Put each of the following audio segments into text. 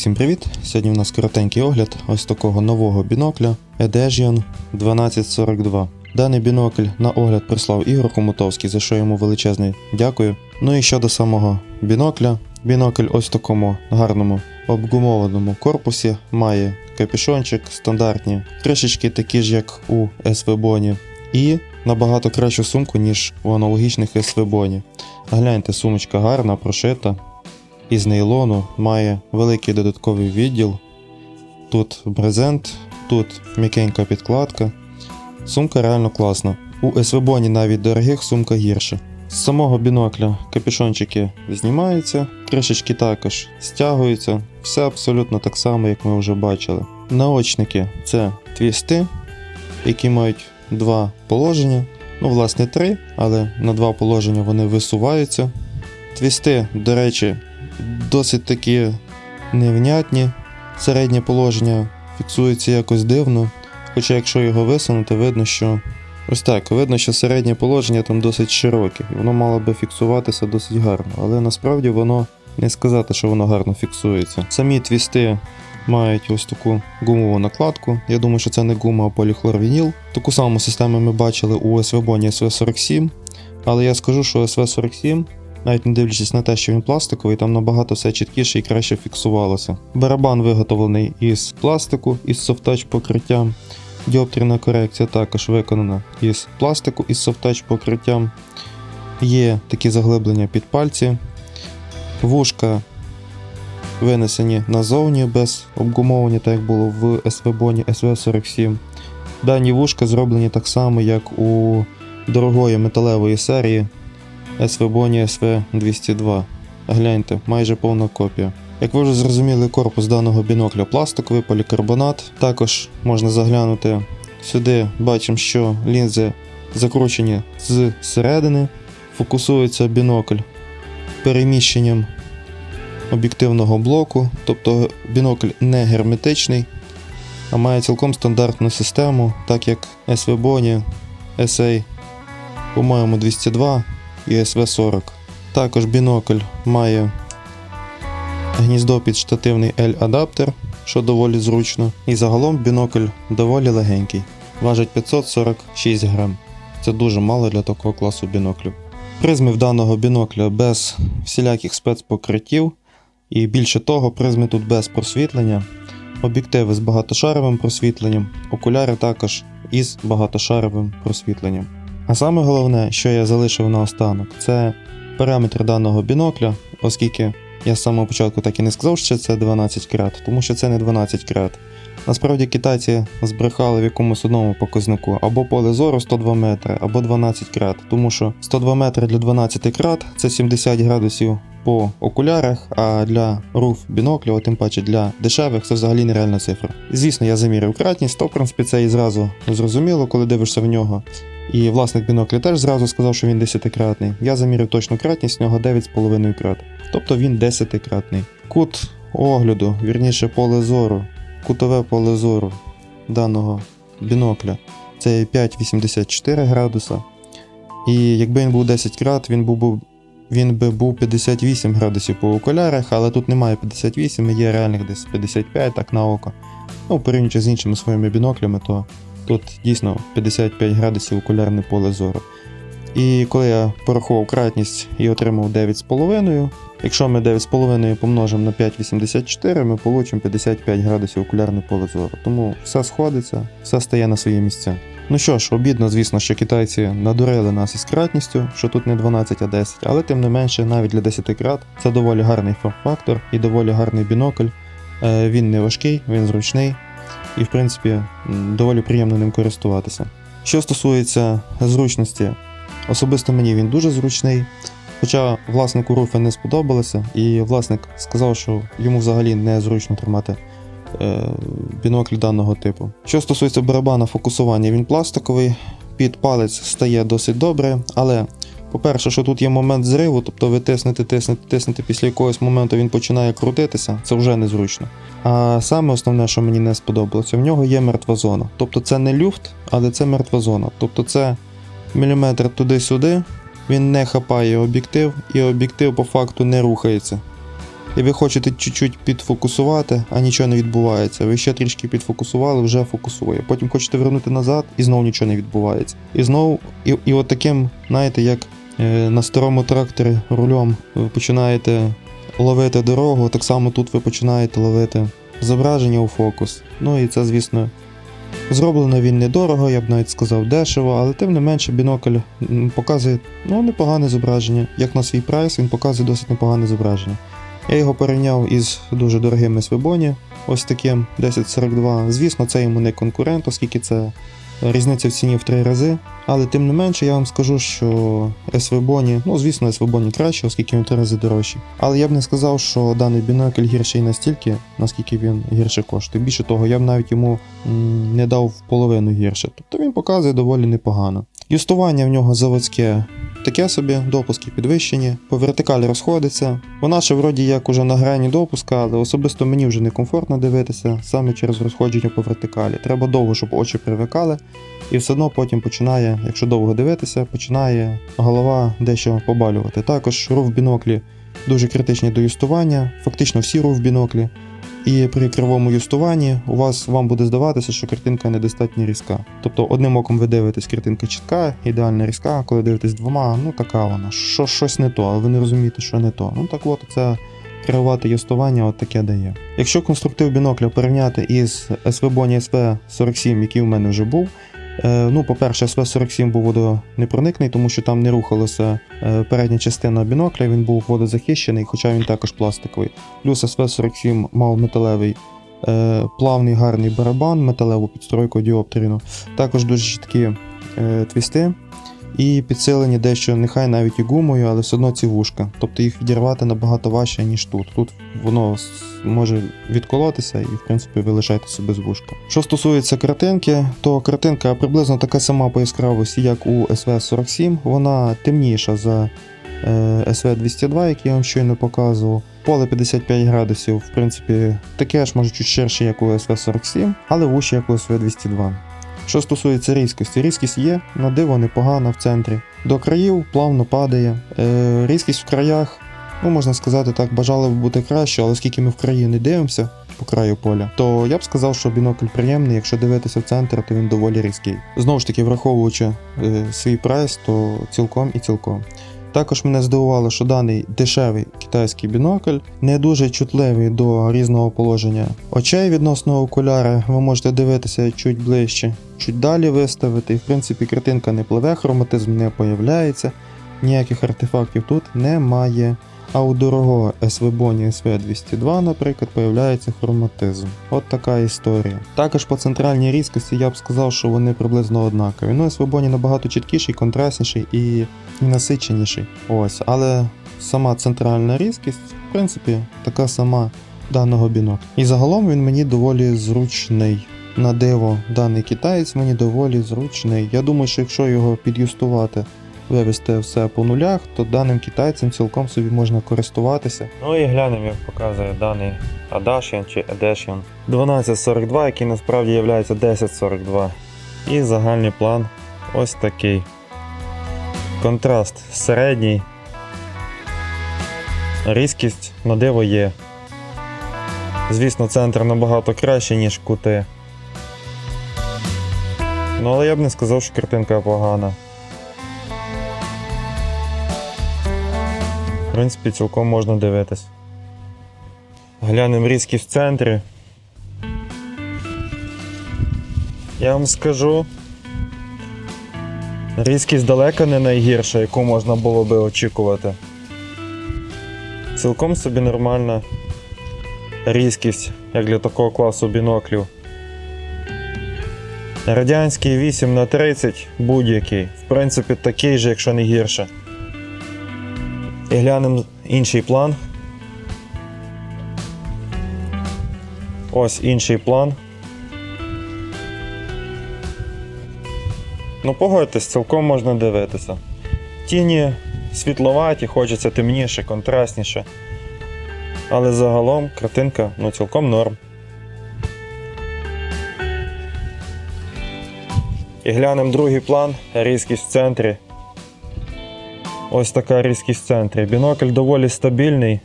Всім привіт! Сьогодні у нас коротенький огляд ось такого нового бінокля Edesion 1242. Даний бінокль на огляд прислав Ігор Хомутовський, за що йому величезне дякую. Ну і щодо самого бінокля, бінокль ось в такому гарному обгумованому корпусі, має капюшончик, стандартні кришечки, такі ж як у СВ-боні, і набагато кращу сумку, ніж у аналогічних СВ-боні. Гляньте, сумочка гарна, прошита, із нейлону, має великий додатковий відділ. Тут брезент, тут м'якенька підкладка. Сумка реально класна. У СВБоні навіть дорогих сумка гірша. З самого бінокля капюшончики знімаються, кришечки також стягуються, все абсолютно так само, як ми вже бачили. Наочники це твісти, які мають два положення. Ну, власне, три, але на два положення вони висуваються. Твісти, до речі, досить такі невнятні. Середнє положення фіксується якось дивно. Хоча, якщо його висунути, видно, що ось так, видно, що середнє положення там досить широке, і воно мало би фіксуватися досить гарно, але насправді воно не сказати, що воно гарно фіксується. Самі твісти мають ось таку гумову накладку. Я думаю, що це не гума, а поліхлорвініл. Таку саму систему ми бачили у СВБоні SV47, але я скажу, що SV47 навіть не дивлячись на те, що він пластиковий, там набагато все чіткіше і краще фіксувалося. Барабан виготовлений із пластику, із софтач покриттям. Діоптрина корекція також виконана із пластику, із софтач покриттям. Є такі заглиблення під пальці. Вушка винесені назовні без обгумовування, так як було в СВ-боні SV47. Дані вушка зроблені так само, як у дорогої металевої серії SVBONI SV202. Гляньте, майже повна копія. Як ви вже зрозуміли, корпус даного бінокля пластиковий, полікарбонат. Також можна заглянути сюди, бачимо, що лінзи закручені з середини. Фокусується бінокль переміщенням об'єктивного блоку, тобто бінокль не герметичний, а має цілком стандартну систему, так як SVBONI SA, по-моєму, 202 і SV40. Також бінокль має гніздо під штативний L-адаптер, що доволі зручно. І загалом бінокль доволі легенький. Важить 546 грам. Це дуже мало для такого класу біноклів. Призми в даного бінокля без всіляких спецпокриттів. І більше того, призми тут без просвітлення, об'єктиви з багатошаровим просвітленням, окуляри також із багатошаровим просвітленням. А саме головне, що я залишив наостанок, це параметр даного бінокля, оскільки я з самого початку так і не сказав, що це 12 крат, тому що це не 12 крат. Насправді китайці збрехали в якомусь одному показнику або поле зору 102 метри, або 12 крат, тому що 102 метри для 12 крат це 70 градусів по окулярах, а для руф бінокля, тим паче для дешевих, це взагалі нереальна цифра. Звісно, я заміряв кратність, то в принципі це і зразу зрозуміло, коли дивишся в нього. І власник бінокля теж зразу сказав, що він 10-кратний. Я заміряв точну кратність, в нього 9,5 крат. Тобто він 10-кратний. Кут огляду, вірніше поле зору, кутове поле зору даного бінокля це 5,84 градуса. І якби він був 10 крат, він був, був він би був 58 градусів по окулярах, але тут немає 58, є реальних десь 55 так на око. Ну, порівнюючи з іншими своїми біноклями, то тут дійсно 55 градусів окулярне поле зору. І коли я порахував кратність і отримав 9,5, якщо ми 9,5 помножимо на 5,84, ми получимо 55 градусів окулярне поле зору. Тому все сходиться, все стає на свої місця. Ну що ж, обідно, звісно, що китайці надурили нас із кратністю, що тут не 12, а 10, але тим не менше, навіть для 10 крат це доволі гарний форм-фактор і доволі гарний бінокль. Е, Він не важкий, він зручний і, в принципі, доволі приємно ним користуватися. Що стосується зручності, особисто мені він дуже зручний. Хоча власнику руфи не сподобалося, і власник сказав, що йому взагалі не зручно тримати е, бінокль даного типу. Що стосується барабана фокусування, він пластиковий, під палець стає досить добре, але, по-перше, що тут є момент зриву, тобто ви тиснете, тиснете, тиснете, після якогось моменту він починає крутитися, це вже незручно. А саме основне, що мені не сподобалося, в нього є мертва зона. Тобто це не люфт, але це мертва зона. Тобто це міліметр туди-сюди, він не хапає об'єктив, і об'єктив по факту не рухається. і ви хочете чуть-чуть підфокусувати, а нічого не відбувається. Ви ще трішки підфокусували, вже фокусує. Потім хочете вернути назад, і знову нічого не відбувається. І знову, і, і от таким, знаєте, як на старому тракторі рулем ви починаєте ловити дорогу, так само тут ви починаєте ловити зображення у фокус. Ну і це, звісно, зроблено він недорого, я б навіть сказав дешево, але тим не менше бінокль показує ну, непогане зображення. Як на свій прайс, він показує досить непогане зображення. Я його порівняв із дуже дорогими Свебоні, ось таким 1042. Звісно, це йому не конкурент, оскільки це різниця в ціні в три рази. Але тим не менше, я вам скажу, що SVBONI, ну звісно, SVBONI краще, оскільки він в три рази дорожчий. Але я б не сказав, що даний бінокль гірший настільки, наскільки він гірше коштує. Більше того, я б навіть йому не дав в половину гірше. Тобто він показує доволі непогано. Юстування в нього заводське таке собі, допуски підвищені, по вертикалі розходиться. Вона ще вроді як уже на грані допуска, але особисто мені вже некомфортно дивитися саме через розходження по вертикалі. Треба довго, щоб очі привикали, і все одно потім починає, якщо довго дивитися, починає голова дещо побалювати. Також рух біноклі дуже критичний до юстування, фактично всі рух біноклі. І при кривому юстуванні у вас вам буде здаватися, що картинка недостатньо різка. Тобто одним оком ви дивитесь, картинка чітка, ідеально різка, а коли дивитесь двома, ну така вона, що щось не то, але ви не розумієте, що не то. Ну так от це керувати юстування от таке дає. Якщо конструктив бінокля порівняти із SVBONI SV47, який у мене вже був. Е, Ну, по-перше, SV47 був водонепроникний, тому що там не рухалася е, передня частина бінокля, він був водозахищений, хоча він також пластиковий. Плюс СВ-47 мав металевий е, плавний гарний барабан, металеву підстройку діоптрину, також дуже чіткі твісти. І підсилені дещо, нехай навіть і гумою, але все одно ці вушка. Тобто їх відірвати набагато важче, ніж тут. Тут воно може відколотися і, в принципі, ви лишаєтеся без вушка. Що стосується картинки, то картинка приблизно така сама по яскравості, як у SV47. Вона темніша за е, SV202, який я вам щойно показував. Поле 55 градусів, в принципі, таке ж може чуть ширше, як у SV47, але вужче, як у SV202. Що стосується різкості, різкість є, на диво непогана в центрі. До країв плавно падає. Е, різкість в краях, ну можна сказати так, бажали б бути краще, але оскільки ми в краї не дивимося по краю поля, то я б сказав, що бінокль приємний, якщо дивитися в центр, то він доволі різкий. Знову ж таки, враховуючи е, свій прайс, то цілком і цілком. Також мене здивувало, що даний дешевий китайський бінокль не дуже чутливий до різного положення очей відносно окуляра Ви можете дивитися чуть ближче, чуть далі виставити. І в принципі картинка не пливе, хроматизм не появляється, ніяких артефактів тут немає. А у дорогого SVBONI SV202, наприклад, появляється хроматизм. От така історія. Також по центральній різкості я б сказав, що вони приблизно однакові. Ну, SVBONI набагато чіткіший, контрастніший і, і насиченіший. Ось, але сама центральна різкість, в принципі, така сама даного бінокля. І загалом він мені доволі зручний. На диво, даний китаєць мені доволі зручний. Я думаю, що якщо його під'юстувати вивести все по нулях, то даним китайцем цілком собі можна користуватися. Ну і глянемо, як показує даний Adashian чи Adashian 1242, який насправді є 1042. І загальний план ось такий. Контраст середній. Різкість на диво є. Звісно, центр набагато краще, ніж кути. Ну, але я б не сказав, що картинка погана. В принципі, цілком можна дивитись. Глянемо різкість в центрі. Я вам скажу. Різкість далеко не найгірша, яку можна було би очікувати. Цілком собі нормальна різкість, як для такого класу біноклів. Радянський 8 на 30 будь-який. В принципі, такий же, якщо не гірше. І глянемо інший план. Ось інший план. Ну, погодьтесь, цілком можна дивитися. Тіні світловаті, хочеться темніше, контрастніше. Але загалом картинка ну, цілком норм. І глянемо другий план, різкість в центрі. Ось така різкість в центрі. Бінокль доволі стабільний.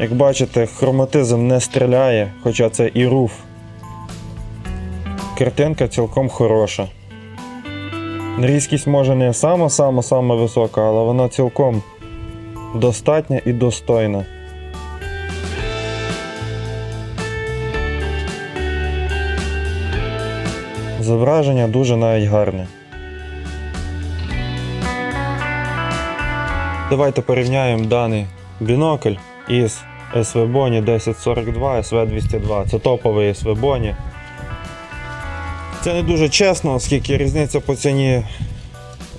Як бачите, хроматизм не стріляє, хоча це і руф. Картинка цілком хороша. Різкість може не сама-сама-сама висока, але вона цілком достатня і достойна. Зображення дуже навіть гарне. Давайте порівняємо даний бінокль із SV Boni 1042 SV202. Це топовий SV Boni. Це не дуже чесно, оскільки різниця по ціні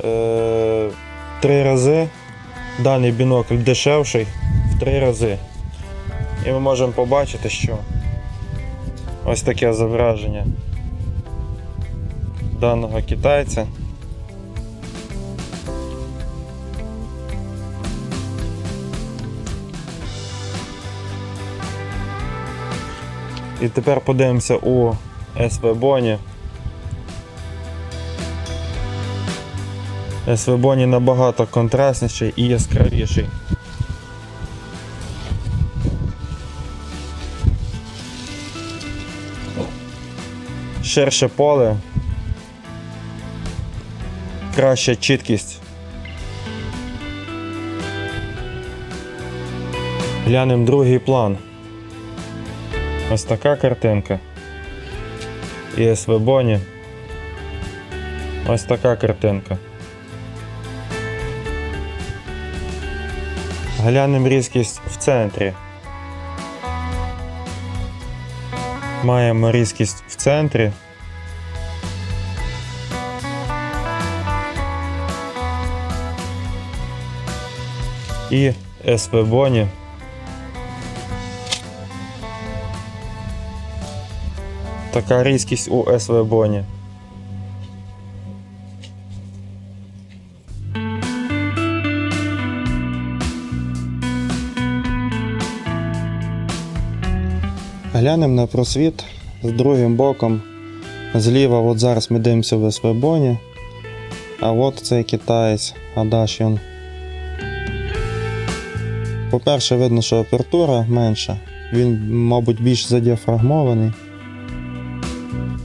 е, три рази. Даний бінокль дешевший в три рази. І ми можемо побачити, що ось таке зображення даного китайця. І тепер подивимося у. SV Boni набагато контрастніший і яскравіший. Ширше поле, краща чіткість. Глянемо другий план. Ось така картинка. І Boni. Ось така картинка. Глянемо різкість в центрі. Маємо різкість в центрі. І SV Така різкість у SV Boni. Глянемо на просвіт з другим боком. Зліва, от зараз ми дивимося в SV Boni. А от цей китаєць Adashion. По-перше, видно, що апертура менша. Він, мабуть, більш задіафрагмований.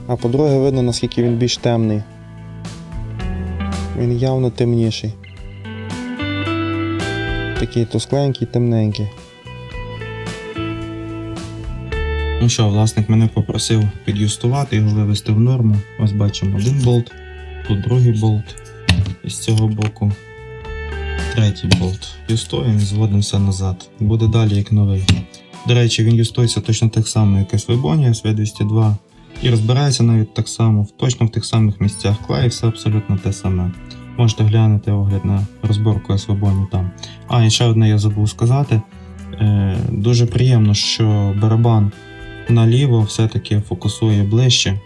А по-друге, видно, наскільки він більш темний. Він явно темніший. Такий тускленький, темненький. Ну що, власник мене попросив під'юстувати його вивести в норму. Ось бачимо один болт, тут другий болт, і з цього боку третій болт. Юстуємо і зводимо все назад. Буде далі як новий. До речі, він юстується точно так само, як і Свебоні, SV202. І розбирається навіть так само, точно в тих самих місцях. Клей все абсолютно те саме. Можете глянути огляд на розборку Свебоні там. А, і ще одне я забув сказати. Е, дуже приємно, що барабан наліво все-таки фокусує ближче,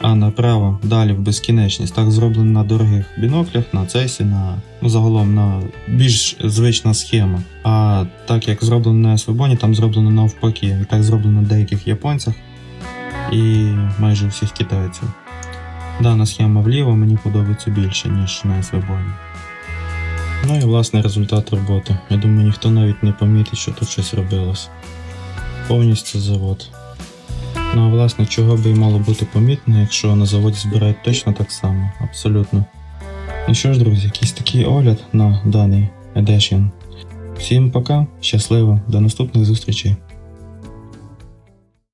а направо далі в безкінечність. Так зроблено на дорогих біноклях, на цейсі, на ну, загалом на більш звична схема. А так як зроблено на Свобоні, там зроблено навпаки. Так зроблено на деяких японцях і майже всіх китайців. Дана схема вліво мені подобається більше, ніж на Свобоні. Ну і власне результат роботи. Я думаю, ніхто навіть не помітить, що тут щось робилось. Повністю завод. Ну а власне, чого би і мало бути помітно, якщо на заводі збирають точно так само, абсолютно. Ну що ж, друзі, якийсь такий огляд на даний Edition. Всім пока, щасливо, до наступних зустрічей.